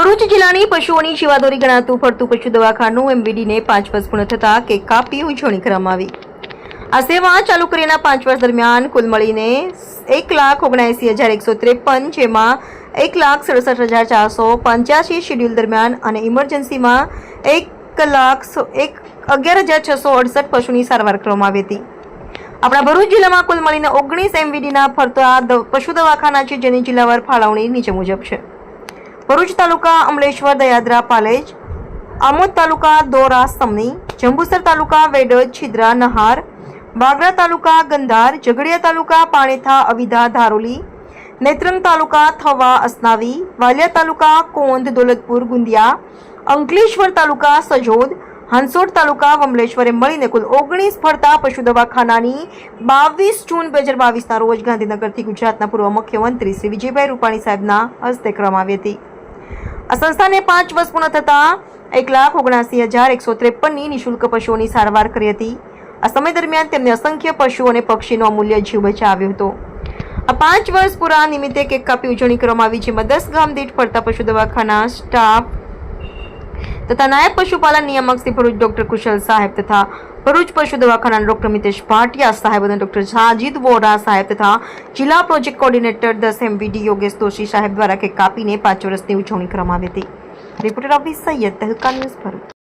ભરૂચ જિલ્લાની પશુઓની જીવાદોરી ગણાતું ફરતું પશુ દવાખાનું એમબીડીને પાંચ વર્ષ પૂર્ણ થતા કેક કાપી ઉજવણી કરવામાં આવી. આ સેવા ચાલુ કર્યાના પાંચ વર્ષ દરમિયાન કુલ મળીને એક લાખ ઓગણએંસી હજાર એકસો ત્રેપન, જેમાં એક લાખ સડસઠ હજાર ચારસો પંચ્યાસી શેડ્યુલ દરમિયાન અને ઇમરજન્સીમાં એક લાખ એક અગિયાર હજાર છસો અડસઠ પશુની સારવાર કરવામાં આવી હતી. આપણા ભરૂચ જિલ્લામાં કુલ મળીને ઓગણીસ એમવીડીના ફરતા પશુ દવાખાના છે, જેની જિલ્લાવાર ફાળવણી નીચે મુજબ છે. ભરૂચ તાલુકા અમલેશ્વર દયાદરા પાલેજ, આમોદ તાલુકા દોરા સમની જંબુસર તાલુકા વેડજ, છિદ્રા, નહાર બાગરા તાલુકા ગંધાર, ઝઘડિયા તાલુકા પાણેથા, અવિધા, ધારોલી, નેત્રંગ તાલુકા થવા, અસનાવી, વાલિયા તાલુકા કોંદ દોલતપુર, ગુંદિયા, અંકલેશ્વર તાલુકા સજોદ હાંસોડ તાલુકા વમલેશ્વરે મળીને કુલ ઓગણીસ ફરતા પશુ દવાખાનાની બાવીસ જૂન બે હજાર બાવીસના રોજ ગાંધીનગરથી ગુજરાતના પૂર્વ મુખ્યમંત્રી શ્રી વિજયભાઈ રૂપાણી સાહેબના હસ્તે કરવામાં આવી હતી. આ સંસ્થાને પાંચ વર્ષ પૂર્ણ થતાં એક લાખ ઓગણાસી હજાર એકસો ત્રેપનની નિઃશુલ્ક પશુઓની સારવાર કરી હતી. આ સમય દરમિયાન તેમને અસંખ્ય પશુ અને પક્ષીનો અમૂલ્ય જીવ બચાવ્યો હતો. આ પાંચ વર્ષ પૂરા નિમિત્તે કેક કાપી ઉજવણી કરવામાં આવી, જેમાં દસ ગામ દીઠ ફરતા પશુ દવાખાના સ્ટાફ તથા નાયબ પશુપાલન નિયામક શ્રી ભરૂચ ડોક્ટર કુશલ સાહેબ તથા ભરૂચ પશુ દવાખાના ડોક્ટર મિતેશ ભાટિયા સાહેબ અને ડોક્ટર સાજીદ વોરા સાહેબ તથા જિલ્લા પ્રોજેક્ટ કોર્ડિનેટર દસ એમવીડી યોગેશ દોશી સાહેબ દ્વારા કેક કાપીને પાંચ વર્ષની ઉજવણી કરવામાં આવી હતી. Reporter office Saiyed Tehelka news Bharuch